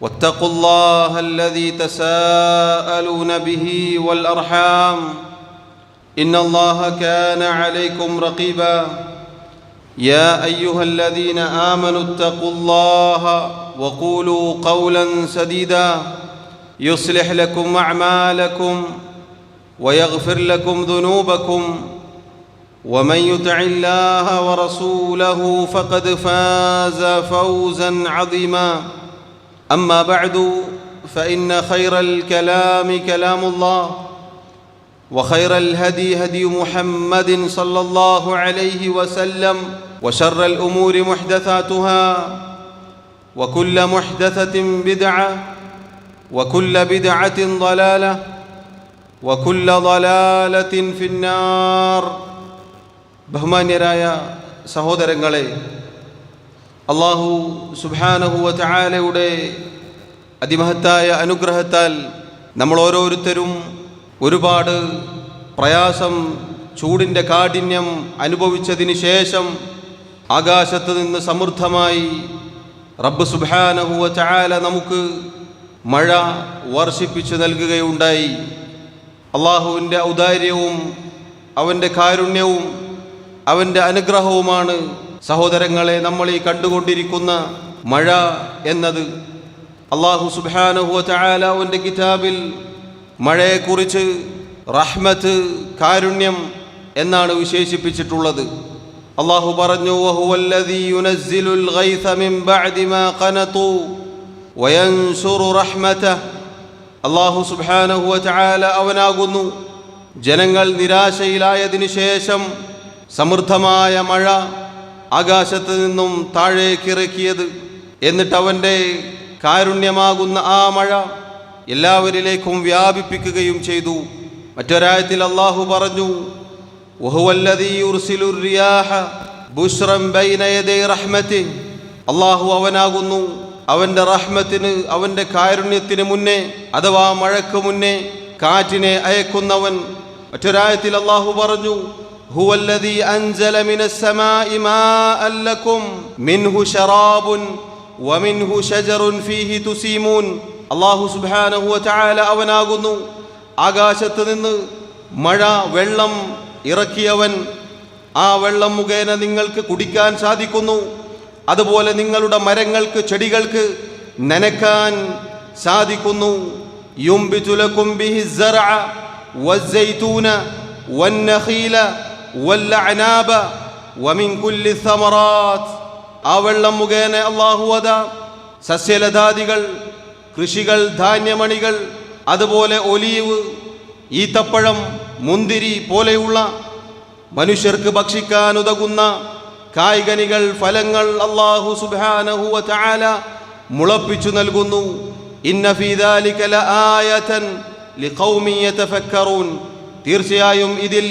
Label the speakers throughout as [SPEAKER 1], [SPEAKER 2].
[SPEAKER 1] واتقوا الله الذي تساءلون به والأرحام إن الله كان عليكم رقيبا يا أيها الذين آمنوا اتقوا الله وقولوا قولا سديدا يصلح لكم أعمالكم ويغفر لكم ذنوبكم ومن يطع الله ورسوله فقد فاز فوزا عظيما أما بعد فإن خير الكلام كلام الله وخير الهدي هدي محمد صلى الله عليه وسلم وشر الأمور محدثاتها وكل محدثة بدعة وكل بدعة ضلالة وكل ضلالة في النار ബഹുമാന്യരായ സഹോദരങ്ങളെ അള്ളാഹു സുബാനഹുവ ചായാലയുടെ അതിമഹത്തായ അനുഗ്രഹത്താൽ നമ്മൾ ഓരോരുത്തരും ഒരുപാട് പ്രയാസം ചൂടിന്റെ കാഠിന്യം അനുഭവിച്ചതിന് ശേഷം ആകാശത്ത് നിന്ന് സമൃദ്ധമായി റബ്ബ് സുബാനഹുവ ചായാല നമുക്ക് മഴ വർഷിപ്പിച്ചു നൽകുകയുണ്ടായി. അള്ളാഹുവിന്റെ ഔദാര്യവും അവന്റെ കാരുണ്യവും അവന്റെ അനുഗ്രഹവുമാണ് സഹോദരങ്ങളെ നമ്മൾ ഈ കണ്ടുകൊണ്ടിരിക്കുന്ന മഴ എന്നത് അള്ളാഹു സുബാനഹുവ കിതാബിൽ മഴയെക്കുറിച്ച് റഹ്മത്ത് കാരുണ്യം എന്നാണ് വിശേഷിപ്പിച്ചിട്ടുള്ളത് അള്ളാഹു പറഞ്ഞു. അള്ളാഹു സുബ്ഹാനഹു ചായാല അവനാകുന്നു ജനങ്ങൾ നിരാശയിലായതിനു ശേഷം സമൃദ്ധമായ മഴ ആകാശത്ത് നിന്നും താഴേക്കിറക്കിയത് എന്നിട്ട് അവന്റെ കാരുണ്യമാകുന്ന ആ മഴ എല്ലാവരിലേക്കും വ്യാപിപ്പിക്കുകയും ചെയ്തു. മറ്റൊരായത്തിൽ അള്ളാഹു പറഞ്ഞു അള്ളാഹു അവനാകുന്നു. അവന്റെ റഹ്മത്തിന് അവന്റെ കാരുണ്യത്തിന് മുന്നേ അഥവാ മഴക്ക് മുന്നേ കാറ്റിനെ അയക്കുന്നവൻ. മറ്റൊരായത്തിൽ അള്ളാഹു പറഞ്ഞു هو الذي أنزل من السماء ماء لكم منه شراب ومنه شجر فيه تسيمون അള്ളാഹു സുബാനഹു ചായാല അവനാകുന്നു ആകാശത്ത് നിന്ന് മഴ വെള്ളം ഇറക്കിയവൻ ആ വെള്ളം മുഖേന നിങ്ങൾക്ക് കുടിക്കാൻ സാധിക്കുന്നു അതുപോലെ നിങ്ങളുടെ മരങ്ങൾക്ക് ചെടികൾക്ക് നനക്കാൻ സാധിക്കുന്നു യുംബിതുലക്കും ബിഹി الزرع والزيتون والنخيل വല്ലഅനാബ വമിൻ കുല്ലി സമറാത്ത് ആ വെള്ളം മുഖേന അള്ളാഹുവത സസ്യലതാദികൾ കൃഷികൾ ധാന്യമണികൾ അതുപോലെ ഒലീവ് ഈത്തപ്പഴം മുന്തിരി പോലെയുള്ള മനുഷ്യർക്ക് ഭക്ഷിക്കാനുതകുന്ന കായ്കനികൾ ഫലങ്ങൾ അള്ളാഹു സുബാനഹുവ ചാല മുളപ്പിച്ചു നൽകുന്നു. തീർച്ചയായും ഇതിൽ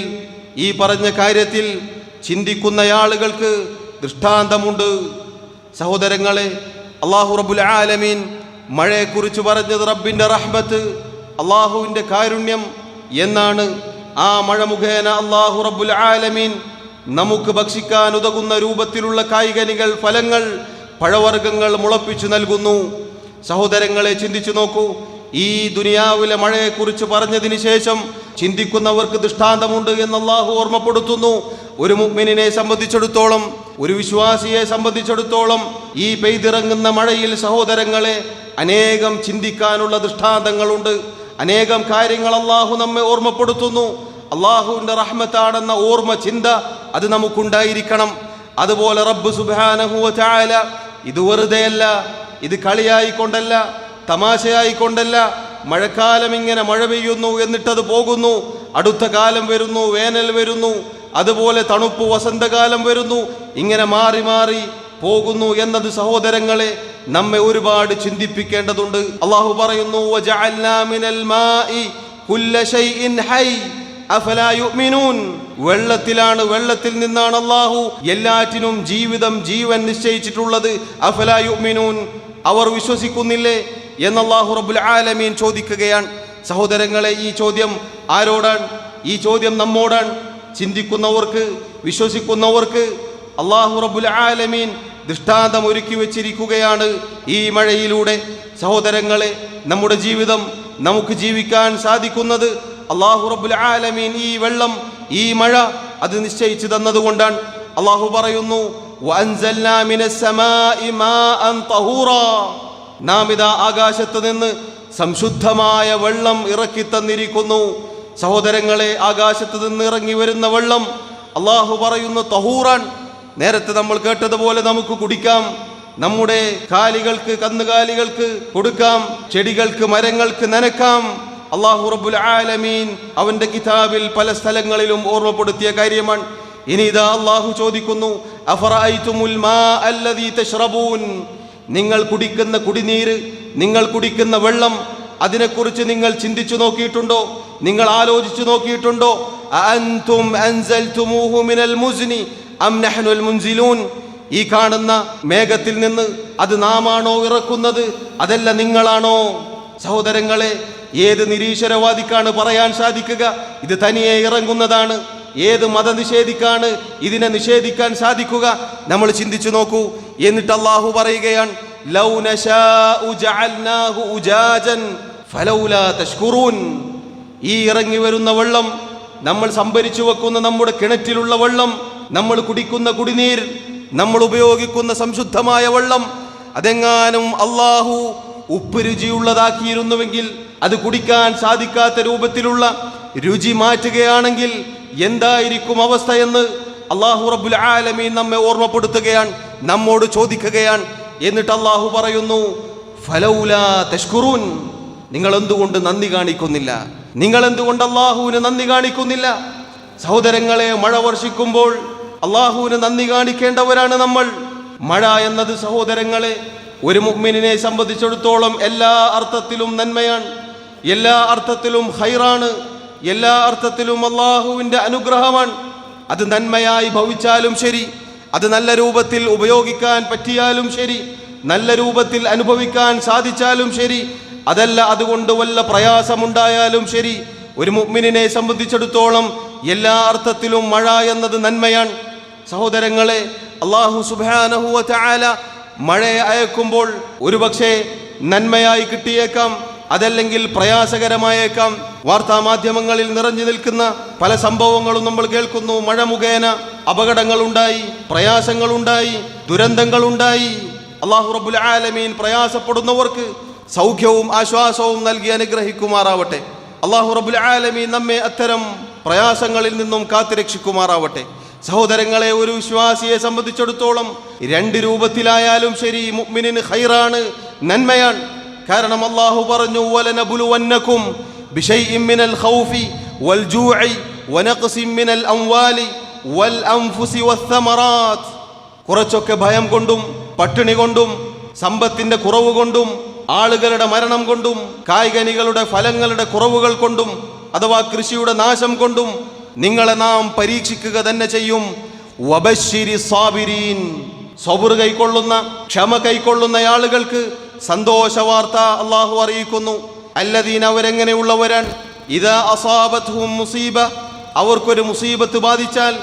[SPEAKER 1] ഈ പറഞ്ഞ കാര്യത്തിൽ ചിന്തിക്കുന്ന ആളുകൾക്ക് ദൃഷ്ടാന്തമുണ്ട്. സഹോദരങ്ങളെ അള്ളാഹു റബുൽ ആലമീൻ മഴയെക്കുറിച്ച് പറഞ്ഞത് റബ്ബിന്റെ റഹ്മത്ത് അള്ളാഹുവിന്റെ കാരുണ്യം എന്നാണ്. ആ മഴ മുഖേന അള്ളാഹു റബ്ബുൽ ആലമീൻ നമുക്ക് ഭക്ഷിക്കാൻ ഉതകുന്ന രൂപത്തിലുള്ള കായികനികൾ ഫലങ്ങൾ പഴവർഗങ്ങൾ മുളപ്പിച്ചു നൽകുന്നു. സഹോദരങ്ങളെ ചിന്തിച്ചു നോക്കൂ. ഈ ദുനിയാവിലെ മഴയെക്കുറിച്ച് പറഞ്ഞതിന് ശേഷം ചിന്തിക്കുന്നവർക്ക് ദൃഷ്ടാന്തമുണ്ട് എന്ന് അള്ളാഹു ഓർമ്മപ്പെടുത്തുന്നു. ഒരു മുഗ്മിനെ സംബന്ധിച്ചിടത്തോളം ഒരു വിശ്വാസിയെ സംബന്ധിച്ചിടത്തോളം ഈ പെയ്തിറങ്ങുന്ന മഴയിൽ സഹോദരങ്ങളെ അനേകം ചിന്തിക്കാനുള്ള ദൃഷ്ടാന്തങ്ങളുണ്ട്. അനേകം കാര്യങ്ങൾ അള്ളാഹു നമ്മെ ഓർമ്മപ്പെടുത്തുന്നു. അള്ളാഹുവിന്റെ റഹ്മത്താണെന്ന ഓർമ്മ ചിന്ത അത് നമുക്കുണ്ടായിരിക്കണം. അതുപോലെ റബ്ബ് സുബാനഹുവ ഇത് വെറുതെയല്ല ഇത് കളിയായിക്കൊണ്ടല്ല തമാശയായിക്കൊണ്ടല്ല മഴക്കാലം ഇങ്ങനെ മഴ പെയ്യുന്നു എന്നിട്ടത് പോകുന്നു. അടുത്ത കാലം വരുന്നു വേനൽ വരുന്നു അതുപോലെ തണുപ്പ് വസന്തകാലം വരുന്നു. ഇങ്ങനെ മാറി മാറി പോകുന്നു എന്നത് സഹോദരങ്ങളെ നമ്മെ ഒരുപാട് ചിന്തിപ്പിക്കേണ്ടതുണ്ട്. അള്ളാഹു പറയുന്നു. വെള്ളത്തിലാണ് വെള്ളത്തിൽ നിന്നാണ് അള്ളാഹു എല്ലാറ്റിനും ജീവിതം ജീവൻ നിശ്ചയിച്ചിട്ടുള്ളത്. അഫലാ മിനൂൻ അവർ വിശ്വസിക്കുന്നില്ലേ? എന്ന് റബ്ബുൽ ആലമീൻ ചോദിക്കുകയാണ്. സഹോദരങ്ങളെ ഈ ചോദ്യം ആരോടാണ്? ഈ ചോദ്യം നമ്മോടാണ്. ചിന്തിക്കുന്നവർക്ക് വിശ്വസിക്കുന്നവർക്ക് അള്ളാഹു റബുൽ ആലമീൻ ദൃഷ്ടാന്തം ഒരുക്കി വെച്ചിരിക്കുകയാണ് ഈ മഴയിലൂടെ. സഹോദരങ്ങളെ നമ്മുടെ ജീവിതം നമുക്ക് ജീവിക്കാൻ സാധിക്കുന്നത് അള്ളാഹു റബ്ബുൽ ആലമീൻ ഈ വെള്ളം ഈ മഴ അത് നിശ്ചയിച്ചു തന്നതുകൊണ്ടാണ്. അള്ളാഹു പറയുന്നു "വഅൻസൽനാ മിനസ് സമാഇ മാഅൻ തഹൂറാ." നാം ഇതാ ആകാശത്ത് നിന്ന് സംശുദ്ധമായ വെള്ളം ഇറക്കി തന്നിരിക്കുന്നു. സഹോദരങ്ങളെ ആകാശത്ത് നിന്ന് ഇറങ്ങി വരുന്ന വെള്ളം അള്ളാഹു പറയുന്ന തഹൂറാൻ. നേരത്തെ നമ്മൾ കേട്ടതുപോലെ നമുക്ക് കുടിക്കാം. നമ്മുടെ കാലികൾക്ക് കന്നുകാലികൾക്ക് കൊടുക്കാം. ചെടികൾക്ക് മരങ്ങൾക്ക് നനക്കാം. അള്ളാഹു റബ്ബുൽ ആലമീൻ അവന്റെ കിതാബിൽ പല സ്ഥലങ്ങളിലും ഓർമ്മപ്പെടുത്തിയ കാര്യമാണ്. ഇനി ഇതാ അള്ളാഹു ചോദിക്കുന്നു അഫറായി നിങ്ങൾ കുടിക്കുന്ന കുടിനീര് നിങ്ങൾ കുടിക്കുന്ന വെള്ളം അതിനെക്കുറിച്ച് നിങ്ങൾ ചിന്തിച്ചു നോക്കിയിട്ടുണ്ടോ? നിങ്ങൾ ആലോചിച്ചു നോക്കിയിട്ടുണ്ടോ? ഈ കാണുന്ന മേഘത്തിൽ നിന്ന് അത് നാമാണോ ഇറക്കുന്നത്? അതല്ല നിങ്ങളാണോ? സഹോദരങ്ങളെ ഏത് നിരീശ്വരവാദിക്കാണ് പറയാൻ സാധിക്കുക? ഇത് തനിയെ ഇറങ്ങുന്നതാണ്. ഏത് മതനിഷേധിക്കാണ് ഇതിനെ നിഷേധിക്കാൻ സാധിക്കുക? നമ്മൾ ചിന്തിച്ചു നോക്കൂ. എന്നിട്ട് അള്ളാഹു പറയുകയാണ് ലൗ ജഅൽനാഹു ഉജാജൻ ഫലൗലാ തഷ്കുറൂൻ. ഈ ഇറങ്ങി വരുന്ന വെള്ളം നമ്മൾ സംഭരിച്ചു വെക്കുന്ന നമ്മുടെ കിണറ്റിലുള്ള വെള്ളം നമ്മൾ കുടിക്കുന്ന കുടിനീർ നമ്മൾ ഉപയോഗിക്കുന്ന സംശുദ്ധമായ വെള്ളം അതെങ്ങാനും അള്ളാഹു ഉപ്പ് രുചിയുള്ളതാക്കിയിരുന്നുവെങ്കിൽ അത് കുടിക്കാൻ സാധിക്കാത്ത രൂപത്തിലുള്ള രുചി മാറ്റുകയാണെങ്കിൽ എന്തായിരിക്കും അവസ്ഥ എന്ന് അള്ളാഹു റബ്ബുൽ ആലമീൻ നമ്മെ ഓർമ്മപ്പെടുത്തുകയാണ് നമ്മോട് ചോദിക്കുകയാണ്. എന്നിട്ട് അള്ളാഹു പറയുന്നു ഫലൗല തഷ്കുറൂൻ. നിങ്ങൾ എന്തുകൊണ്ട് നന്ദി കാണിക്കുന്നില്ല? നിങ്ങൾ എന്തുകൊണ്ട് അള്ളാഹുവിന് നന്ദി കാണിക്കുന്നില്ല? സഹോദരങ്ങളെ മഴ വർഷിക്കുമ്പോൾ അള്ളാഹുവിന് നന്ദി കാണിക്കേണ്ടവരാണ് നമ്മൾ. മഴ എന്നത് സഹോദരങ്ങളെ ഒരു മുഗ്മിനെ സംബന്ധിച്ചിടത്തോളം എല്ലാ അർത്ഥത്തിലും നന്മയാണ്. എല്ലാ അർത്ഥത്തിലും ഹൈറാണ് എല്ലാ അർത്ഥത്തിലും അള്ളാഹുവിന്റെ അനുഗ്രഹമാണ്. അത് നന്മയായി ഭവിച്ചാലും ശരി. അത് നല്ല രൂപത്തിൽ ഉപയോഗിക്കാൻ പറ്റിയാലും ശരി. നല്ല രൂപത്തിൽ അനുഭവിക്കാൻ സാധിച്ചാലും ശരി. അതല്ല അതുകൊണ്ട് വല്ല പ്രയാസമുണ്ടായാലും ശരി. ഒരു മുഗ്മിനെ സംബന്ധിച്ചിടത്തോളം എല്ലാ അർത്ഥത്തിലും മഴ എന്നത് നന്മയാണ്. സഹോദരങ്ങളെ അള്ളാഹു സുബാനഹുവ മഴയെ അയക്കുമ്പോൾ ഒരുപക്ഷെ നന്മയായി കിട്ടിയേക്കാം. അതല്ലെങ്കിൽ പ്രയാസകരമായേക്കാം. വാർത്താ മാധ്യമങ്ങളിൽ നിറഞ്ഞു നിൽക്കുന്ന പല സംഭവങ്ങളും നമ്മൾ കേൾക്കുന്നു. മഴ മുഖേന അപകടങ്ങളുണ്ടായി പ്രയാസങ്ങളുണ്ടായി ദുരന്തങ്ങളുണ്ടായി. അള്ളാഹു റബ്ബുൽ ആലമീൻ പ്രയാസപ്പെടുന്നവർക്ക് സൗഖ്യവും ആശ്വാസവും നൽകി അനുഗ്രഹിക്കുമാറാവട്ടെ. അള്ളാഹു റബ്ബുൽ ആലമീൻ നമ്മെ അത്തരം പ്രയാസങ്ങളിൽ നിന്നും കാത്തുരക്ഷിക്കുമാറാവട്ടെ. സഹോദരങ്ങളെ ഒരു വിശ്വാസിയെ സംബന്ധിച്ചിടത്തോളം രണ്ട് രൂപത്തിലായാലും ശരി മുഅ്മിനിന് ഹൈറാണ് നന്മയാണ്. കാരണം അള്ളാഹു പറഞ്ഞു കുറച്ചൊക്കെ ഭയം കൊണ്ടും പട്ടിണി കൊണ്ടും സമ്പത്തിന്റെ കുറവ് കൊണ്ടും ആളുകളുടെ മരണം കൊണ്ടും കായികനികളുടെ ഫലങ്ങളുടെ കുറവുകൾ കൊണ്ടും അഥവാ കൃഷിയുടെ നാശം കൊണ്ടും നിങ്ങളെ നാം പരീക്ഷിക്കുക തന്നെ ചെയ്യും. സാബിരീൻ. കൈക്കൊള്ളുന്ന ക്ഷമ കൈക്കൊള്ളുന്ന ആളുകൾക്ക് സന്തോഷ വാർത്ത അള്ളാഹു അറിയിക്കുന്നു. അല്ലദീൻ അവരെങ്ങനെയുള്ളവരാണ് ഇതാ അസാബത്ഹും മുസീബ. അവർക്കൊരു മുസീബത്ത് ബാധിച്ചാൽ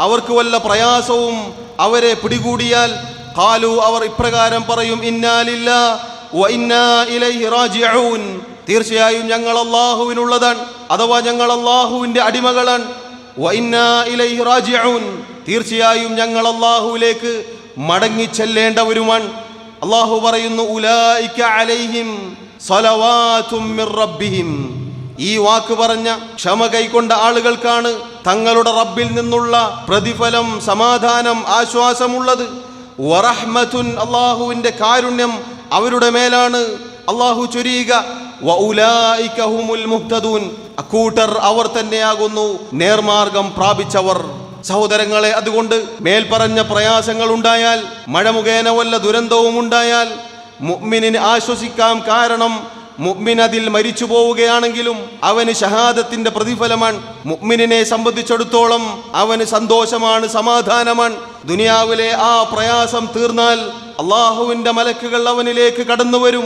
[SPEAKER 1] അവർക്ക് വല്ല പ്രയാസവും അവരെ പിടികൂടിയാൽ കാലു അവർ ഇപ്രകാരം പറയും ഇന്നാലില്ല തീർച്ചയായും ഞങ്ങൾ അള്ളാഹുവിനുള്ളതാണ് അഥവാ ഞങ്ങൾ അള്ളാഹുവിന്റെ അടിമകളാണ്. തീർച്ചയായും ഞങ്ങൾ അള്ളാഹുവിലേക്ക് മടങ്ങി ചെല്ലേണ്ടവരുമാണ് അള്ളാഹു പറയുന്നു അലൈഹിം ഈ വാക്ക് പറഞ്ഞ ക്ഷമ കൈക്കൊണ്ട ആളുകൾക്കാണ് തങ്ങളുടെ റബ്ബിൽ നിന്നുള്ള പ്രതിഫലം സമാധാനം ആശ്വാസമുള്ളത്. വറഹ്മത്തുൻ അള്ളാഹുവിന്റെ കാരുണ്യം അവരുടെ മേലാണ് അള്ളാഹു ചൊരിയുക. അക്കൂട്ടർ അവർ തന്നെയാകുന്നു നേർമാർഗം പ്രാപിച്ചവർ. സഹോദരങ്ങളെ അതുകൊണ്ട് മേൽപ്പറഞ്ഞ പ്രയാസങ്ങൾ ഉണ്ടായാൽ മഴ മുഖേന വല്ല ദുരന്തവും ഉണ്ടായാൽ മുഅ്മിനിന് ആശ്വസിക്കാം കാരണം മുഅ്മിൻ അതിൽ മരിച്ചു പോവുകയാണെങ്കിലും അവന് ഷഹാദത്തിന്റെ പ്രതിഫലമാണ് മുഅ്മിനിനെ സംബന്ധിച്ചിടത്തോളം അവന് സന്തോഷമാണ് സമാധാനമാണ് ദുനിയാവിലെ ആ പ്രയാസം തീർന്നാൽ അള്ളാഹുവിന്റെ മലക്കുകൾ അവനിലേക്ക് കടന്നു വരും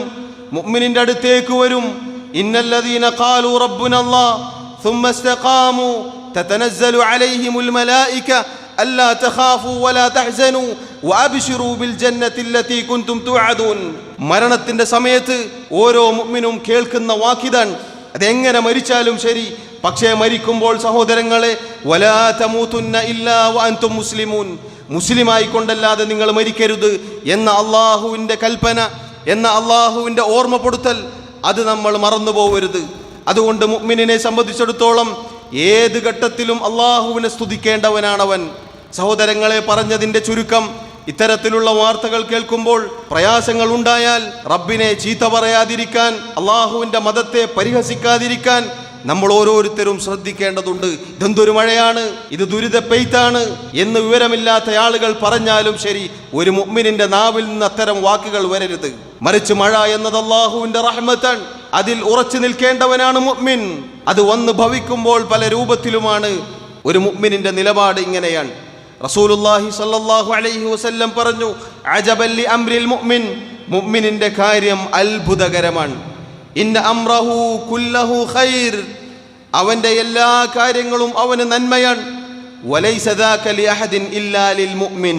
[SPEAKER 1] മുഅ്മിനിന്റെ അടുത്തേക്ക് വരും ഇന്നല്ലദീന ഖാലു റബ്ബുനല്ലാഹ് ثم استقاموا تتنزل عليهم الملائكة ألا تخافوا ولا تحزنوا وأبشروا بالجنة التي كنتم توعدون മരണത്തിന്റെ സമയത്ത് ഓരോ മുഅ്മിനും കേൾക്കുന്ന വാക്കിതാണ് അതെങ്ങനെ മരിച്ചാലും ശരി പക്ഷേ മരിക്കുമ്പോൾ സഹോദരങ്ങളെ വലാ തമൂതുന്ന ഇല്ലാ വഅൻതും മുസ്ലിമൂൻ മുസ്ലിമായി കൊണ്ടല്ലാതെ നിങ്ങൾ മരിക്കരുത് എന്ന അള്ളാഹുവിൻ്റെ കൽപ്പന എന്ന അള്ളാഹുവിൻ്റെ ഓർമ്മപ്പെടുത്തൽ അത് നമ്മൾ മറന്നു പോകരുത് അതുകൊണ്ട് മുഅ്മിനിനെ സംബന്ധിച്ചിടത്തോളം ഏത് ഘട്ടത്തിലും അള്ളാഹുവിനെ സ്തുതിക്കേണ്ടവനാണവൻ. സഹോദരങ്ങളെ പറഞ്ഞതിന്റെ ചുരുക്കം. ഇത്തരത്തിലുള്ള വാർത്തകൾ കേൾക്കുമ്പോൾ പ്രയാസങ്ങൾ ഉണ്ടായാൽ റബ്ബിനെ ചീത്ത പറയാതിരിക്കാൻ അള്ളാഹുവിന്റെ മതത്തെ പരിഹസിക്കാതിരിക്കാൻ നമ്മൾ ഓരോരുത്തരും ശ്രദ്ധിക്കേണ്ടതുണ്ട്. ഇതെന്തൊരു മഴയാണ്? ഇത് ദുരിത പെയ്ത്താണ് എന്ന് വിവരമില്ലാത്ത ആളുകൾ പറഞ്ഞാലും ശരി ഒരു മുഅ്മിനിന്റെ നാവിൽ നിന്ന് അത്തരം വാക്കുകൾ വരരുത്. മറിച്ച് മഴ എന്നത് അള്ളാഹുവിന്റെ റഹ്മത്താണ് അതിൽ ഉറച്ചു നിൽക്കേണ്ടവനാണ് മുഅ്മിൻ. അത് വന്ന് ഭവിക്കുമ്പോൾ പല രൂപത്തിലുമാണ് ഒരു മുഅ്മിനിന്റെ നിലപാട് ഇങ്ങനെയാണ്. റസൂലുള്ളാഹി സ്വല്ലല്ലാഹു അലൈഹി വസല്ലം പറഞ്ഞു അജബല്ലി അംരിൽ മുഅ്മിൻ. മുഅ്മിനിന്റെ കാര്യം അത്ഭുതകരമാണ്. ഇന്ന അംറഹു കുല്ലഹു ഖൈർ. അവന്റെ എല്ലാ കാര്യങ്ങളും അവന് നന്മയാണ്. വലൈസ ദാക ലി അഹദിൻ ഇല്ലാ ലിൽ മുഅ്മിൻ.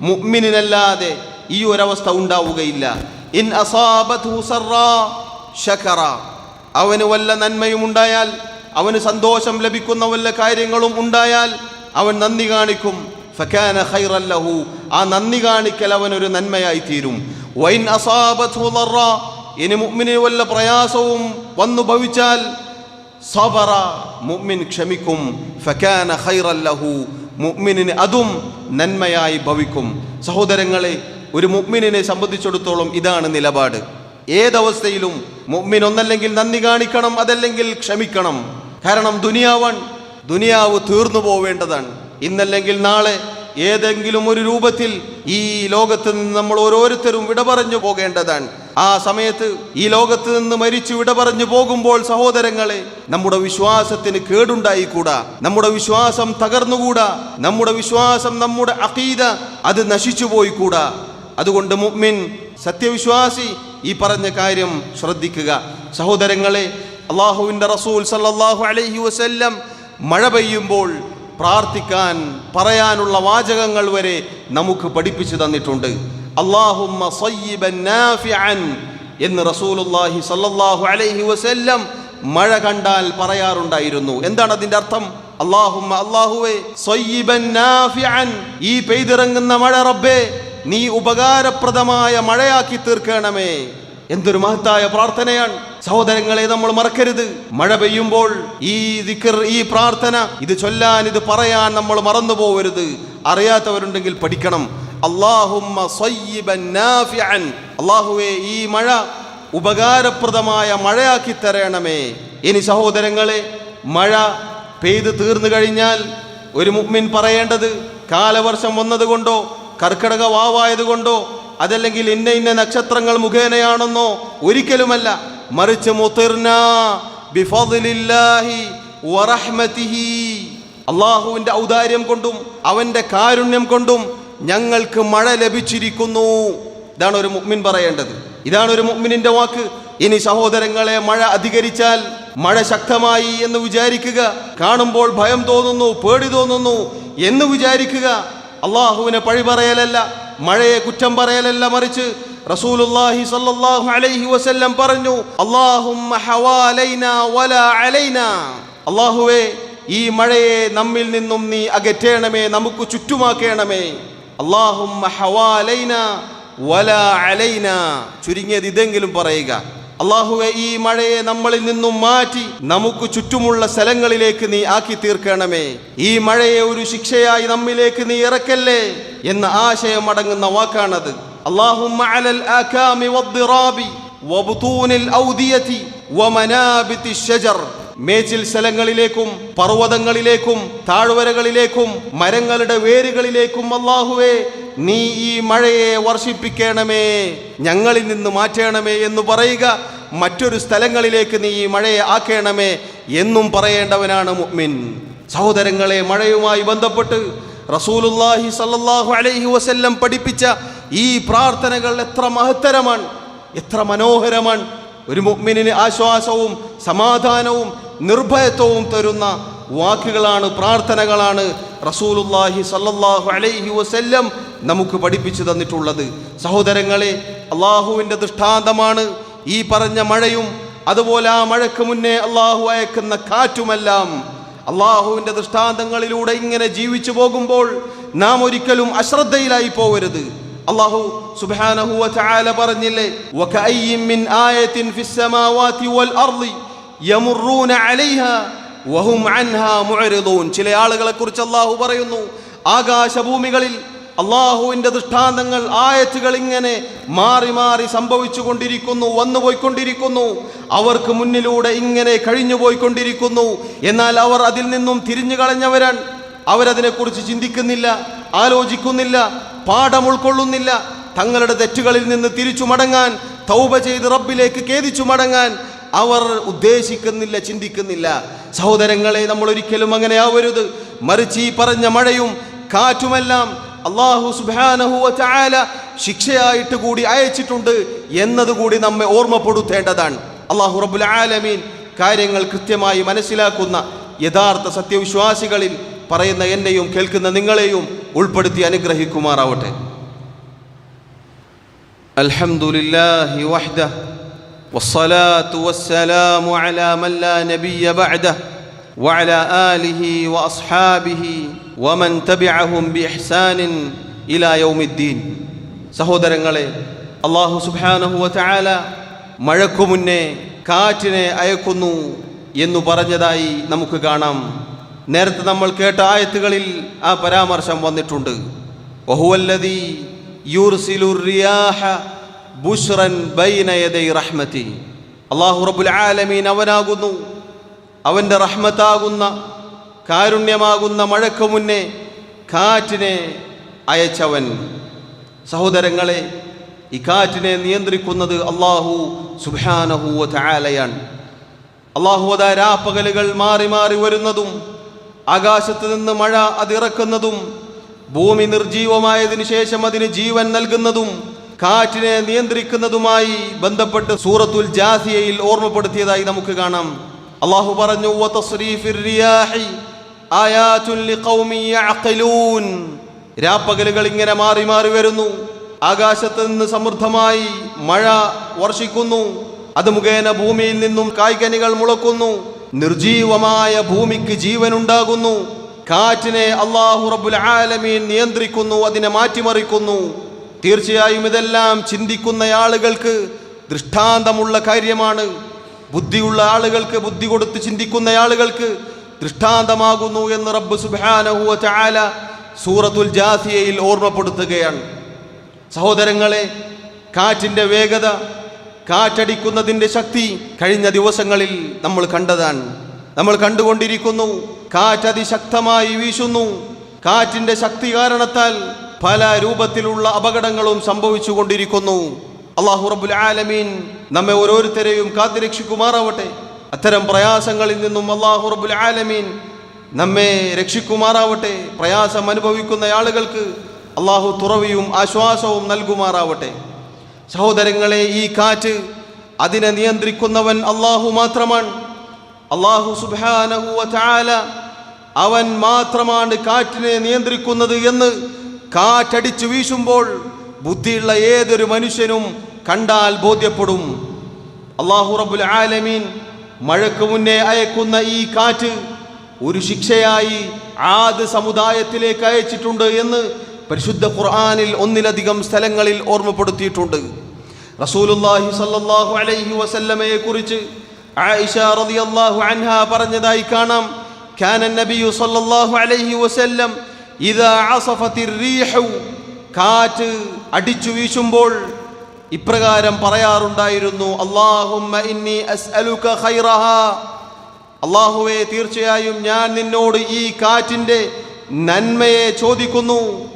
[SPEAKER 1] മുഅ്മിനിനല്ലാതെ ഈ ഒരവസ്ഥ ഉണ്ടാവുകയില്ല. ഇൻ ശകറ. അവന് വല്ല നന്മയും ഉണ്ടായാൽ അവന് സന്തോഷം ലഭിക്കുന്ന വല്ല കാര്യങ്ങളും ഉണ്ടായാൽ അവൻ നന്ദി കാണിക്കും. ഫക്കാന ഖൈറൻ ലഹു. ആ നന്ദി കാണിക്കൽ അവനൊരു നന്മയായി തീരും. വൈൻ അസാബത്ഹു ളറ ഇനി മുഅ്മിന് വല്ല പ്രയാസവും വന്നു ഭവിച്ചാൽ സബറ. മുഅ്മിൻ ക്ഷമിക്കും. ഫക്കാന ഖൈറൻ ലഹു. മുഅ്മിനിന് അതും നന്മയായി ഭവിക്കും. സഹോദരങ്ങളെ ഒരു മുഗ്മിനെ സംബന്ധിച്ചിടത്തോളം ഇതാണ് നിലപാട്. ഏതവസ്ഥയിലും മുഗ്മിൻ ഒന്നല്ലെങ്കിൽ നന്ദി കാണിക്കണം അതല്ലെങ്കിൽ ക്ഷമിക്കണം. കാരണം ദുനിയാവാൻ ദുനിയാവ് തീർന്നു പോവേണ്ടതാണ്. ഇന്നല്ലെങ്കിൽ നാളെ ഏതെങ്കിലും ഒരു രൂപത്തിൽ ഈ ലോകത്ത് നിന്ന് നമ്മൾ ഓരോരുത്തരും വിട പറഞ്ഞു പോകേണ്ടതാണ്. ആ സമയത്ത് ഈ ലോകത്ത് നിന്ന് മരിച്ചു വിട പറഞ്ഞു പോകുമ്പോൾ സഹോദരങ്ങളെ നമ്മുടെ വിശ്വാസത്തിന് കേടുണ്ടായിക്കൂടാ. നമ്മുടെ വിശ്വാസം തകർന്നുകൂടാ. നമ്മുടെ വിശ്വാസം നമ്മുടെ അഖീദ അത് നശിച്ചു പോയിക്കൂടാ അതുകൊണ്ട് മുഅ്മിൻ സത്യവിശ്വാസി ഈ പറഞ്ഞ കാര്യം ശ്രദ്ധിക്കുക. സഹോദരങ്ങളെ അള്ളാഹുവിന്റെ റസൂൽ സല്ലാഹു അലൈഹി വസല്ലം മഴ പെയ്യുമ്പോൾ പ്രാർത്ഥിക്കാൻ പറയാനുള്ള വാചകങ്ങൾ വരെ നമുക്ക് പഠിപ്പിച്ചു തന്നിട്ടുണ്ട്. അള്ളാഹുമ്മ എന്ന് അലൈഹി വസല്ലം മഴ കണ്ടാൽ പറയാറുണ്ടായിരുന്നു. എന്താണ് അതിന്റെ അർത്ഥം? അള്ളാഹുമ്മ അള്ളാഹുവേ ഈ പെയ്തിറങ്ങുന്ന മഴ റബ്ബേ നീ ഉപകാരപ്രദമായ മഴയാക്കി തീർക്കണമേ. എന്തൊരു മഹത്തായ പ്രാർത്ഥനയാണ്. സഹോദരങ്ങളെ നമ്മൾ മറക്കരുത്. മഴ പെയ്യുമ്പോൾ ഈ ദിക്കർ ഈ പ്രാർത്ഥന ഇത് ചൊല്ലാൻ ഇത് പറയാൻ നമ്മൾ മറന്നു പോകരുത് അറിയാത്തവരുണ്ടെങ്കിൽ പഠിക്കണം. അള്ളാഹുവേ ഈ മഴ ഉപകാരപ്രദമായ മഴയാക്കി തരണമേ. ഇനി സഹോദരങ്ങളെ മഴ പെയ്ത് തീർന്നു കഴിഞ്ഞാൽ ഒരു മുഅ്മിൻ പറയേണ്ടത് കാലവർഷം വന്നതുകൊണ്ടോ കർക്കിടക വാവായതുകൊണ്ടോ അതല്ലെങ്കിൽ ഇന്ന ഇന്ന നക്ഷത്രങ്ങൾ മുഖേനയാണെന്നോ ഒരിക്കലുമല്ല. മറിച്ച് മുതിർന ബിഫദ്ലില്ലാഹി വറഹ്മതിഹി. ഔദാര്യം കൊണ്ടും അവന്റെ കാരുണ്യം കൊണ്ടും ഞങ്ങൾക്ക് മഴ ലഭിച്ചിരിക്കുന്നു. ഇതാണ് ഒരു മുഅ്മിൻ പറയേണ്ടത്. ഇതാണ് ഒരു മുഅ്മിനിന്റെ വാക്ക്. ഇനി സഹോദരങ്ങളെ മഴ അധികരിച്ചാൽ മഴ ശക്തമായി എന്ന് വിചാരിക്കുക. കാണുമ്പോൾ ഭയം തോന്നുന്നു പേടി തോന്നുന്നു എന്ന് വിചാരിക്കുക. അള്ളാഹുവിനെ പഴി പറയലല്ല മഴയെ കുറ്റം പറയലല്ല മറിച്ച് റസൂലുള്ളാഹി അലൈഹി വസല്ലം പറഞ്ഞു അല്ലാഹുമ്മ അള്ളാഹുവേ ഈ മഴയെ നമ്മിൽ നിന്നും നീ അകറ്റേണമേ നമുക്ക് ചുറ്റുമാക്കേണമേ. അല്ലാഹുമ്മ ചുരുങ്ങിയത് ഇതെങ്കിലും പറയുക. അള്ളാഹുവെ ഈ മഴയെ നമ്മളിൽ നിന്നും മാറ്റി നമുക്ക് ചുറ്റുമുള്ള സ്ഥലങ്ങളിലേക്ക് നീ ആക്കി തീർക്കണമേ ഈ മഴയെ ഒരു ശിക്ഷയായി നമ്മിലേക്ക് നീ ഇറക്കല്ലേ എന്ന ആശയം അടങ്ങുന്ന വാക്കാണത് اللهم على الآكام والضراب وبطون الأودية ومنابت الشجر മേച്ചിൽ സ്ഥലങ്ങളിലേക്കും പർവ്വതങ്ങളിലേക്കും താഴ്വരകളിലേക്കും മരങ്ങളുടെ വേരുകളിലേക്കും അള്ളാഹുവേ നീ ഈ മഴയെ വർഷിപ്പിക്കണമേ ഞങ്ങളിൽ നിന്ന് മാറ്റണമേ എന്ന് പറയുക. മറ്റൊരു സ്ഥലങ്ങളിലേക്ക് നീ ഈ മഴയെ ആക്കണമേ എന്നും പറയേണ്ടവനാണ് മുഅ്മിൻ. സഹോദരങ്ങളെ മഴയുമായി ബന്ധപ്പെട്ട് റസൂലുല്ലാഹി സല്ലാഹു അലൈഹി വസല്ലം പഠിപ്പിച്ച ഈ പ്രാർത്ഥനകൾ എത്ര മഹത്തരമാണ് എത്ര മനോഹരമാണ്. ഒരു മുഅ്മിനിന് ആശ്വാസവും സമാധാനവും നിർഭയത്വവും തരുന്ന വാക്കുകളാണ് പ്രാർത്ഥനകളാണ് റസൂലുല്ലാഹി സല്ലല്ലാഹു അലൈഹി വസല്ലം നമുക്ക് പഠിപ്പിച്ചു തന്നിട്ടുള്ളത്. സഹോദരങ്ങളെ അള്ളാഹുവിന്റെ ദൃഷ്ടാന്തമാണ് ഈ പറഞ്ഞ മഴയും അതുപോലെ ആ മഴയ്ക്ക് മുന്നേ അള്ളാഹു അയക്കുന്ന കാറ്റുമെല്ലാം. അള്ളാഹുവിന്റെ ദൃഷ്ടാന്തങ്ങളിലൂടെ ഇങ്ങനെ ജീവിച്ചു പോകുമ്പോൾ നാം ഒരിക്കലും അശ്രദ്ധയിലായി പോകരുത് അള്ളാഹു സുബ്ഹാനഹു വതആല പറഞ്ഞില്ലേ വഹും അൻഹാ മുഅരിദൂൻ. ചില ആളുകളെ കുറിച്ച് അള്ളാഹു പറയുന്നു ആകാശഭൂമികളിൽ അള്ളാഹുവിന്റെ ദൃഷ്ടാന്തങ്ങൾ ആയത്തുകൾ ഇങ്ങനെ മാറി മാറി സംഭവിച്ചു കൊണ്ടിരിക്കുന്നു വന്നു പോയിക്കൊണ്ടിരിക്കുന്നു അവർക്ക് മുന്നിലൂടെ ഇങ്ങനെ കഴിഞ്ഞു പോയിക്കൊണ്ടിരിക്കുന്നു എന്നാൽ അവർ അതിൽ നിന്നും തിരിഞ്ഞു കളഞ്ഞവരാണ്. അവരതിനെക്കുറിച്ച് ചിന്തിക്കുന്നില്ല ആലോചിക്കുന്നില്ല പാഠം ഉൾക്കൊള്ളുന്നില്ല. തങ്ങളുടെ തെറ്റുകളിൽ നിന്ന് തിരിച്ചു മടങ്ങാൻ തൗബ ചെയ്ത് റബ്ബിലേക്ക് ഖേദിച്ചു മടങ്ങാൻ അവർ ഉദ്ദേശിക്കുന്നില്ല ചിന്തിക്കുന്നില്ല. സഹോദരങ്ങളെ നമ്മൾ ഒരിക്കലും അങ്ങനെ ആവരുത് മറിച്ച് ഈ പറഞ്ഞ മഴയും കാറ്റുമെല്ലാം അള്ളാഹു സുബാനഹു ചായാല ശിക്ഷയായിട്ട് കൂടി അയച്ചിട്ടുണ്ട് എന്നതുകൂടി നമ്മെ ഓർമ്മപ്പെടുത്തേണ്ടതാണ്. അള്ളാഹു റബുൽ ആലമീൻ കാര്യങ്ങൾ കൃത്യമായി മനസ്സിലാക്കുന്ന യഥാർത്ഥ സത്യവിശ്വാസികളിൽ പറയുന്ന എന്നെയും കേൾക്കുന്ന നിങ്ങളെയും ഉൾപ്പെടുത്തി അനുഗ്രഹിക്കുമാറാവട്ടെ. വഹ്ദ والصلاة والسلام على من لا نبي بعده وعلى آله وأصحابه ومن تبعهم بإحسان إلى يوم الدين സഹോദരങ്ങളെ അള്ളാഹു സുബ്ഹാനഹു വതആല മഴക്കു മുന്നേ കാറ്റിനെ അയക്കുന്നു എന്നു പറഞ്ഞതായി നമുക്ക് കാണാം നേരത്തെ നമ്മൾ കേട്ട ആയത്തുകളിൽ ആ പരാമർശം വന്നിട്ടുണ്ട് വഹുവല്ലദീ യുർസിലുർ റിയാഹ ബുഷ്റൻ ബൈന യദൈ റഹ്മതി അള്ളാഹു റബ്ബുൽ ആലമീൻ അവനാകുന്നു. അവന്റെ റഹ്മത്താകുന്ന കാരുണ്യമാകുന്ന മഴക്ക് മുന്നേ കാറ്റിനെ അയച്ചവൻ. സഹോദരങ്ങളെ ഈ കാറ്റിനെ നിയന്ത്രിക്കുന്നത് അള്ളാഹു സുബാനഹുവ ചായാലയാണ് അള്ളാഹു അതാ രാപ്പകലുകൾ മാറി മാറി വരുന്നതും ആകാശത്ത് നിന്ന് മഴ അതിറക്കുന്നതും ഭൂമി നിർജീവമായതിനു ശേഷം അതിന് ജീവൻ നൽകുന്നതും കാറ്റിനെ നിയന്ത്രിക്കുന്നതുമായി ബന്ധപ്പെട്ട് സൂറത്തുൽ ജാസിയയിൽ ഓർമ്മപ്പെടുത്തിയതായി നമുക്ക് കാണാം. അള്ളാഹു പറഞ്ഞു. രാപ്പകലുകൾ ഇങ്ങനെ മാറി മാറി വരുന്നു. ആകാശത്ത് നിന്ന് സമൃദ്ധമായി മഴ വർഷിക്കുന്നു. അത് മുഖേന ഭൂമിയിൽ നിന്നും കായ്കനികൾ മുളക്കുന്നു. നിർജീവമായ ഭൂമിക്ക് ജീവനുണ്ടാകുന്നു. കാറ്റിനെ അള്ളാഹു റബ്ബുൽ ആലമീൻ നിയന്ത്രിക്കുന്നു അതിനെ മാറ്റിമറിക്കുന്നു. തീർച്ചയായും ഇതെല്ലാം ചിന്തിക്കുന്ന ആളുകൾക്ക് ദൃഷ്ടാന്തമുള്ള കാര്യമാണ്. ബുദ്ധിയുള്ള ആളുകൾക്ക് ബുദ്ധി കൊടുത്ത് ചിന്തിക്കുന്ന ആളുകൾക്ക് ദൃഷ്ടാന്തമാകുന്നു എന്ന് റബ്ബ് സുബാനഹുവ ചാല സൂറത്തുൽ ജാസിയയിൽ ഓർമ്മപ്പെടുത്തുകയാണ്. സഹോദരങ്ങളെ കാറ്റിന്റെ വേഗത കാറ്റടിക്കുന്നതിന്റെ ശക്തി കഴിഞ്ഞ ദിവസങ്ങളിൽ നമ്മൾ കണ്ടതാണ്. നമ്മൾ കണ്ടുകൊണ്ടിരിക്കുന്നു കാറ്റ് അതിശക്തമായി വീശുന്നു. കാറ്റിന്റെ ശക്തി കാരണത്താൽ പല രൂപത്തിലുള്ള അപകടങ്ങളും സംഭവിച്ചു കൊണ്ടിരിക്കുന്നു അള്ളാഹു റബ്ബുൽ ആലമീൻ നമ്മെ ഓരോരുത്തരെയും കാത്തിരക്ഷിക്കുമാറാവട്ടെ. അത്തരം പ്രയാസങ്ങളിൽ നിന്നും അള്ളാഹു റബ്ബുൽ ആലമീൻ നമ്മെ രക്ഷിക്കുമാറാവട്ടെ. പ്രയാസം അനുഭവിക്കുന്ന ആളുകൾക്ക് അള്ളാഹു തുറവിയും ആശ്വാസവും നൽകുമാറാവട്ടെ. സഹോദരങ്ങളെ ഈ കാറ്റ് അതിനെ നിയന്ത്രിക്കുന്നവൻ അള്ളാഹു മാത്രമാണ്. അള്ളാഹു സുബാനഹു അവൻ മാത്രമാണ് കാറ്റിനെ നിയന്ത്രിക്കുന്നത് എന്ന് കാറ്റടിച്ചു വീശുമ്പോൾ ബുദ്ധിയുള്ള ഏതൊരു മനുഷ്യനും കണ്ടാൽ ബോധ്യപ്പെടും. അള്ളാഹു റബുൽ ആലമീൻ മഴക്ക് മുന്നേ അയക്കുന്ന ഈ കാറ്റ് ഒരു ശിക്ഷയായി ആദ് സമുദായത്തിലേക്ക് അയച്ചിട്ടുണ്ട് എന്ന് പരിശുദ്ധ ഖുർആാനിൽ ഒന്നിലധികം സ്ഥലങ്ങളിൽ ഓർമ്മപ്പെടുത്തിയിട്ടുണ്ട്. റസൂലുല്ലാഹി സല്ലാഹു അലൈഹി വസല്ലമയെ കുറിച്ച് ആയിഷ റളിയല്ലാഹു അൻഹ പറഞ്ഞതായി കാണാം. കാനൻ നബിയു സല്ലാഹു അലൈഹി വസല്ലം കാറ്റ് അടിച്ചു വീശുമ്പോൾ ഇപ്രകാരം പറയാറുണ്ടായിരുന്നു അള്ളാഹുവേ ഇന്നി തീർച്ചയായും ഞാൻ നിന്നോട് ഈ കാറ്റിന്റെ നന്മയെ ചോദിക്കുന്നു.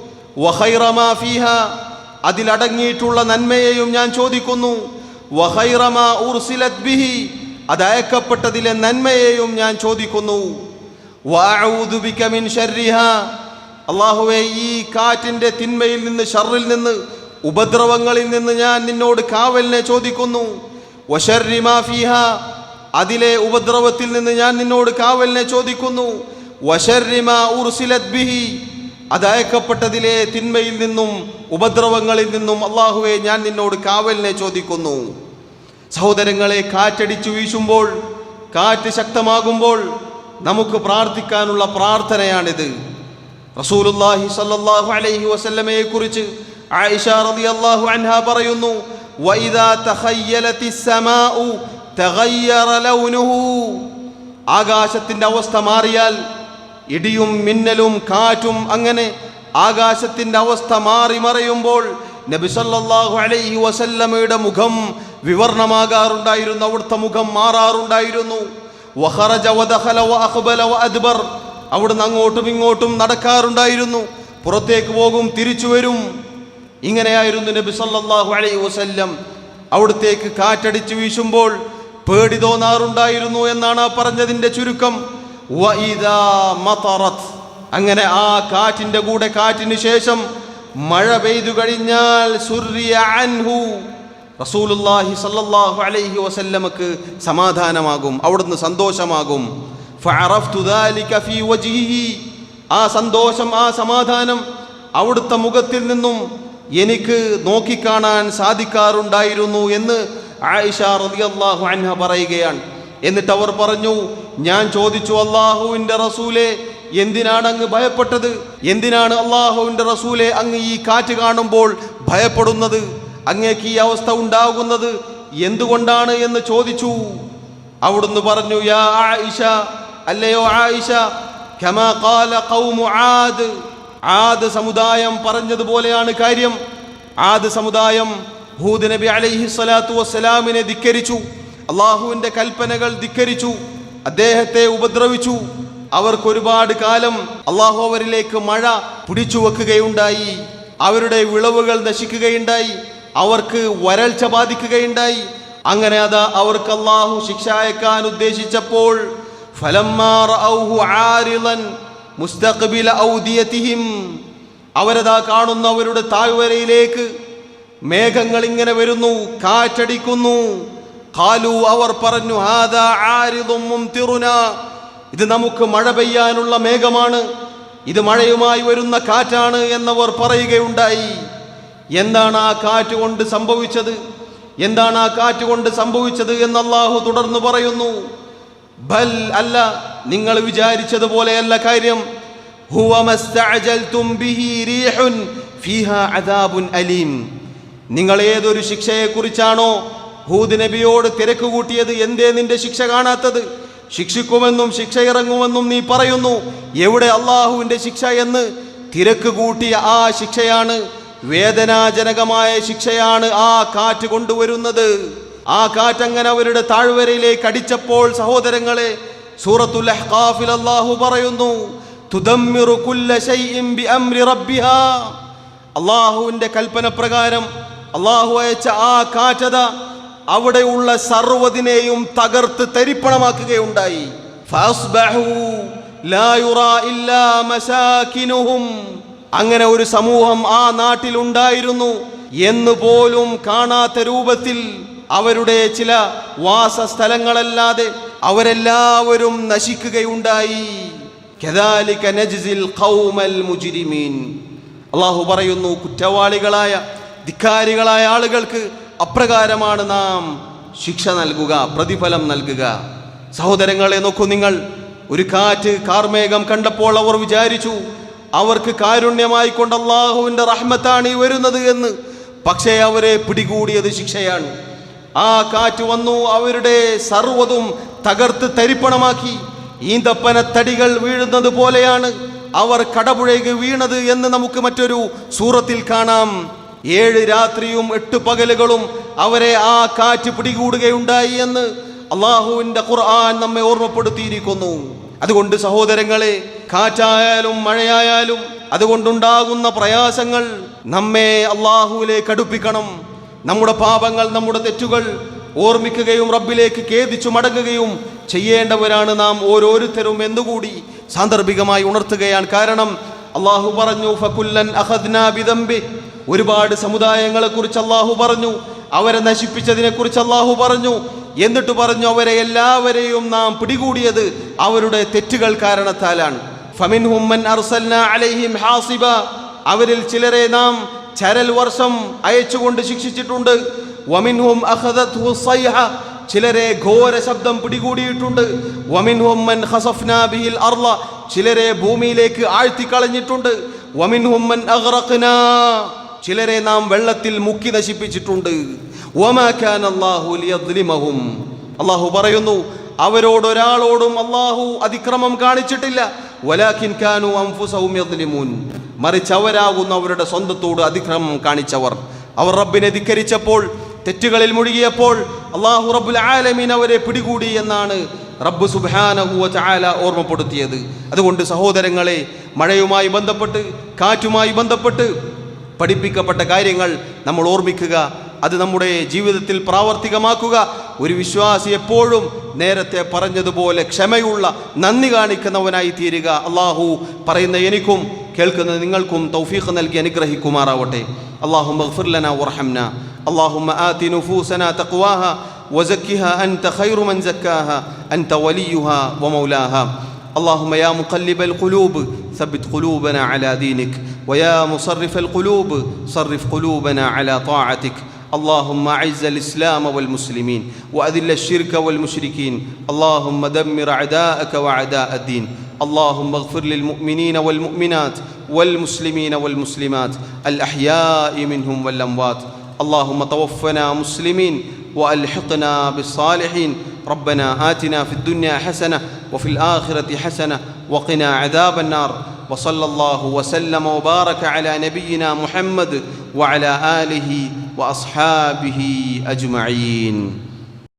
[SPEAKER 1] അതിലടങ്ങിയിട്ടുള്ള നന്മയെയും ഞാൻ ചോദിക്കുന്നു. അതയക്കപ്പെട്ടതിലെ ഉർസിലത് ബിഹി. നന്മയെയും ഞാൻ ചോദിക്കുന്നു. അള്ളാഹുവെ ഈ കാറ്റിന്റെ തിന്മയിൽ നിന്ന് ഷറിൽ നിന്ന് ഉപദ്രവങ്ങളിൽ നിന്ന് ഞാൻ നിന്നോട് കാവലിനെ ചോദിക്കുന്നു. അതിലെ ഉപദ്രവത്തിൽ നിന്ന് ഞാൻ നിന്നോട് കാവലിനെ ചോദിക്കുന്നു. ഉർസിലത് ബിഹി അത് അയക്കപ്പെട്ടതിലെ തിന്മയിൽ നിന്നും ഉപദ്രവങ്ങളിൽ നിന്നും അള്ളാഹുവെ ഞാൻ നിന്നോട് കാവലിനെ ചോദിക്കുന്നു. സഹോദരങ്ങളെ കാറ്റടിച്ചു വീശുമ്പോൾ കാറ്റ് ശക്തമാകുമ്പോൾ നമുക്ക് പ്രാർത്ഥിക്കാനുള്ള പ്രാർത്ഥനയാണിത്. റസൂലുള്ളാഹി സ്വല്ലല്ലാഹു അലൈഹി വസല്ലമയെ കുറിച്ച് ആയിഷ റളിയല്ലാഹു അൻഹ പറയുന്നു വഇദാ തഖയ്യലത്തിസ് സമാഉ തഗയ്യറ ലൗനുഹു. ആകാശത്തിന്റെ അവസ്ഥ മാറിയാൽ ഇടിയും മിന്നലും കാറ്റും അങ്ങനെ ആകാശത്തിന്റെ അവസ്ഥ മാറി മറയുമ്പോൾ നബി സല്ലല്ലാഹു അലൈഹി വസല്ലമയുടെ മുഖം വിവർണമാകാറുണ്ടായിരുന്നു അവിടുത്തെ മുഖം മാറാറുണ്ടായിരുന്നു. വഖറജ വദഖല വഅഖ്ബല വഅദ്ബർ അവിടുന്ന് അങ്ങോട്ടും ഇങ്ങോട്ടും നടക്കാറുണ്ടായിരുന്നു. പുറത്തേക്ക് പോകും തിരിച്ചു വരും. ഇങ്ങനെയായിരുന്നു നബി സല്ലല്ലാഹു അലൈഹി വസല്ലം. അവിടത്തേക്ക് കാറ്റടിച്ചു വീശുമ്പോൾ പേടി തോന്നാറുണ്ടായിരുന്നു എന്നാണ് ആ പറഞ്ഞതിന്റെ ചുരുക്കം. അങ്ങനെ ആ കാറ്റിന്റെ കൂടെ കാറ്റിന് ശേഷം മഴ പെയ്തു കഴിഞ്ഞാൽ റസൂലുള്ളാഹി സല്ലല്ലാഹു അലൈഹി വസല്ലമക്ക് സമാധാനമാകും അവിടുന്ന് സന്തോഷമാകും. ആ സന്തോഷം ആ സമാധാനം അവിടുത്തെ മുഖത്തിൽ നിന്നും എനിക്ക് നോക്കിക്കാണാൻ സാധിക്കാറുണ്ടായിരുന്നു എന്ന് ആയിഷ റളിയല്ലാഹു അൻഹ പറയുകയാണ്. എന്നിട്ട് അവർ പറഞ്ഞു ഞാൻ ചോദിച്ചു അള്ളാഹുവിന്റെ റസൂലെ എന്തിനാണ് അങ്ങ് ഭയപ്പെട്ടത്? എന്തിനാണ് അള്ളാഹുവിന്റെ റസൂലെ അങ്ങ് ഈ കാറ്റ് കാണുമ്പോൾ ഭയപ്പെടുന്നത്? അങ്ങേക്ക് ഈ അവസ്ഥ ഉണ്ടാകുന്നത് എന്തുകൊണ്ടാണ്? എന്ന് ചോദിച്ചു. അവിടുന്ന് പറഞ്ഞു യാ ആയിഷ അല്ലയോ ആയിഷ കമാ ഖാല ഖൗമു ആദ്. ആദ് സമുദായം പറഞ്ഞതുപോലെയാണ് കാര്യം. ആദ് സമുദായം ഹൂദ് നബി അലൈഹി സ്വലാത്തു വസ്സലാമിനെ ധിക്കരിച്ചു. അള്ളാഹുവിന്റെ കൽപ്പനകൾ ധിക്കരിച്ചു. അദ്ദേഹത്തെ ഉപദ്രവിച്ചു. അവർക്ക് ഒരുപാട് കാലം അള്ളാഹു അവരിലേക്ക് മഴ പിടിച്ചു വെക്കുകയുണ്ടായി. അവരുടെ വിളവുകൾ നശിക്കുകയുണ്ടായി. അവർക്ക് വരൾച്ച ബാധിക്കുകയുണ്ടായി. അങ്ങനെ അതാ അവർക്ക് അള്ളാഹു ശിക്ഷ അയക്കാൻ ഉദ്ദേശിച്ചപ്പോൾ ഫലമ്മാ റഅൗഹു ആരിളൻ മുസ്തഖ്ബില ഔദിയതിഹിം. അവരതാ കാണുന്ന അവരുടെ താഴ്വരയിലേക്ക് മേഘങ്ങൾ ഇങ്ങനെ വരുന്നു കാറ്റടിക്കുന്നു. കാലു അവർ പറഞ്ഞു ഹാദാ ആരിദും മുംതിറുന. ഇത് നമുക്ക് മഴ പെയ്യാനുള്ള മേഘമാണ്. ഇത് മഴയുമായി വരുന്ന കാറ്റാണ് എന്നവർ പറയുകയുണ്ടായി. എന്താണ് ആ കാറ്റ് കൊണ്ട് സംഭവിച്ചത്? എന്താണ് ആ കാറ്റ് കൊണ്ട് സംഭവിച്ചത് എന്ന് തുടർന്ന് പറയുന്നു. ബൽ അല്ല നിങ്ങൾ വിചാരിച്ചതുപോലെയല്ല കാര്യം. അലീം. നിങ്ങൾ ഏതൊരു ശിക്ഷയെക്കുറിച്ചാണോ ഹൂദ് നബിയോട് തിരക്ക് കൂട്ടിയത് എന്തേ നിന്റെ ശിക്ഷ കാണാത്തത്? ശിക്ഷിക്കുമെന്നും ശിക്ഷ ഇറങ്ങുമെന്നും നീ പറയുന്നു എവിടെ അള്ളാഹുവിന്റെ ശിക്ഷ എന്ന്? തിരക്ക് കൂട്ടിയ ആ ശിക്ഷയാണ് വേദനാജനകമായ ശിക്ഷയാണ് ആ കാറ്റ് കൊണ്ടുവരുന്നത്. ആ കാറ്റ് അങ്ങനെ അവരുടെ താഴ്വരയിലേക്ക് അടിച്ചപ്പോൾ സഹോദരങ്ങളെ സൂറത്തുൽ അഹ്ഖാഫിൽ അല്ലാഹു പറയുന്നു തുദമ്മിറു കുല്ല ശൈഇൻ ബിഅംരി അംരി അള്ളാഹുവിന്റെ കൽപ്പന പ്രകാരം അള്ളാഹു അയച്ച ആ കാറ്റത അവിടെയുള്ള സർവതിനെയും തകർത്ത് തരിപ്പണമാക്കുകയുണ്ടായി. അങ്ങനെ ഒരു സമൂഹം ആ നാട്ടിലുണ്ടായിരുന്നു എന്ന് പോലും കാണാത്ത രൂപത്തിൽ അവരുടെ ചില വാസസ്ഥലങ്ങളല്ലാതെ അവരെല്ലാവരും നശിക്കുകയുണ്ടായി. അള്ളാഹു പറയുന്നു കുറ്റവാളികളായ ധിക്കാരികളായ ആളുകൾക്ക് അപ്രകാരമാണ് നാം ശിക്ഷ നൽകുക പ്രതിഫലം നൽകുക. സഹോദരങ്ങളെ നോക്കൂ നിങ്ങൾ. ഒരു കാറ്റ് കാർമേഘം കണ്ടപ്പോൾ അവർ വിചാരിച്ചു അവർക്ക് കാരുണ്യമായി കൊണ്ട് അള്ളാഹുവിന്റെ റഹ്മത്താണ് ഈ വരുന്നത് എന്ന്. പക്ഷേ അവരെ പിടികൂടിയത് ശിക്ഷയാണ്. ആ കാറ്റ് വന്നു അവരുടെ സർവതും തകർത്ത് തരിപ്പണമാക്കി. ഈന്തപ്പന തടികൾ വീഴുന്നത് പോലെയാണ് അവർ കടപുഴകി വീണത് എന്ന് നമുക്ക് മറ്റൊരു സൂറത്തിൽ കാണാം. ഏഴ് രാത്രിയും എട്ട് പകലുകളും അവരെ ആ കാറ്റ് പിടികൂടുകയുണ്ടായി എന്ന് അള്ളാഹുവിന്റെ ഖുർആൻ നമ്മെ ഓർമ്മപ്പെടുത്തിയിരിക്കുന്നു. അതുകൊണ്ട് സഹോദരങ്ങളെ കാറ്റായാലും മഴയായാലും അതുകൊണ്ടുണ്ടാകുന്ന പ്രയാസങ്ങൾ നമ്മെ അള്ളാഹുവിലേക്ക് അടുപ്പിക്കണം. നമ്മുടെ പാപങ്ങൾ നമ്മുടെ തെറ്റുകൾ ഓർമ്മിക്കുകയും റബ്ബിലേക്ക് ഖേദിച്ചു മടങ്ങുകയും ചെയ്യേണ്ടവരാണ് നാം ഓരോരുത്തരും എന്നുകൂടി സാന്ദർഭികമായി ഉണർത്തുകയാണ്. കാരണം അള്ളാഹു പറഞ്ഞു ഫകുല്ലൻ അഹദ്നാബിദംബി ഒരുപാട് സമുദായങ്ങളെ കുറിച്ച് അള്ളാഹു പറഞ്ഞു അവരെ നശിപ്പിച്ചതിനെ കുറിച്ച് അള്ളാഹു പറഞ്ഞു. എന്നിട്ട് പറഞ്ഞു അവരെ എല്ലാവരെയും നാം പിടികൂടിയത് അവരുടെ തെറ്റുകൾ കാരണത്താലാണ്. ഫമിൻ ഹുമ്മൻ അർസൽനാ അലൈഹിം ഹാസിബ. അവരിൽ ചിലരെ നാം ചരൽ വർഷം അയച്ചുകൊണ്ട് ശിക്ഷിച്ചിട്ടുണ്ട്. വമിൻഹും ചിലരെ ഘോര ശബ്ദം പിടികൂടിയിട്ടുണ്ട്. ബിഹിൽ അർള. ചിലരെ ഭൂമിയിലേക്ക് ആഴ്ത്തിക്കളഞ്ഞിട്ടുണ്ട്. അഗ്റഖ്നാ. ചിലരെ നാം വെള്ളത്തിൽ മുക്കി നശിപ്പിച്ചിട്ടുണ്ട്. ലിയദ്ലിമഹും. അള്ളാഹു പറയുന്നു അവരോടൊരാളോടും അള്ളാഹു അതിക്രമം കാണിച്ചിട്ടില്ല. കാനു മറിച്ച് അവരാകുന്നു അവരുടെ സ്വന്തത്തോട് അതിക്രമം കാണിച്ചവർ. അവർ റബ്ബിനെ ധിക്കരിച്ചപ്പോൾ തെറ്റുകളിൽ മുഴുകിയപ്പോൾ അള്ളാഹു റബ്ബുൽ ആലമീൻ അവരെ പിടികൂടി എന്നാണ് റബ്ബ് സുബാനഹുവ ചായാല ഓർമ്മപ്പെടുത്തിയത്. അതുകൊണ്ട് സഹോദരങ്ങളെ മഴയുമായി ബന്ധപ്പെട്ട് കാറ്റുമായി ബന്ധപ്പെട്ട് പഠിപ്പിക്കപ്പെട്ട കാര്യങ്ങൾ നമ്മൾ ഓർമ്മിക്കുക. അത് നമ്മുടെ ജീവിതത്തിൽ പ്രാവർത്തികമാക്കുക ഒരു വിശ്വാസി എപ്പോഴും നേരത്തെ പറഞ്ഞതുപോലെ ക്ഷമയുള്ള നന്ദി കാണിക്കുന്നവനായി തീരുക അള്ളാഹു പറയുന്ന എനിക്കും കേൾക്കുന്ന നിങ്ങൾക്കും തൗഫീഖ് നൽകി അനുഗ്രഹിക്കുമാറാവട്ടെ അള്ളാഹു മഗ്ഫിർലന വർഹംന اللهم آت نفوسنا تقواها وزكها أنت خير من زكاها أنت وليها ومولاها اللهم يا مقلب القلوب ثبت قلوبنا على دينك ويا مصرف القلوب صرف قلوبنا على طاعتك اللهم اعز الاسلام والمسلمين واذل الشرك والمشركين اللهم دمر اعداءك واعداء الدين اللهم اغفر للمؤمنين والمؤمنات والمسلمين والمسلمات الاحياء منهم والاموات اللهم توفنا مسلمين والحقنا بالصالحين ربنا آتنا في الدنيا حسنة وفي الآخرة حسنة وقنا عذاب النار وصلى الله وسلم وبارك على نبينا محمد وعلى آله وأصحابه أجمعين.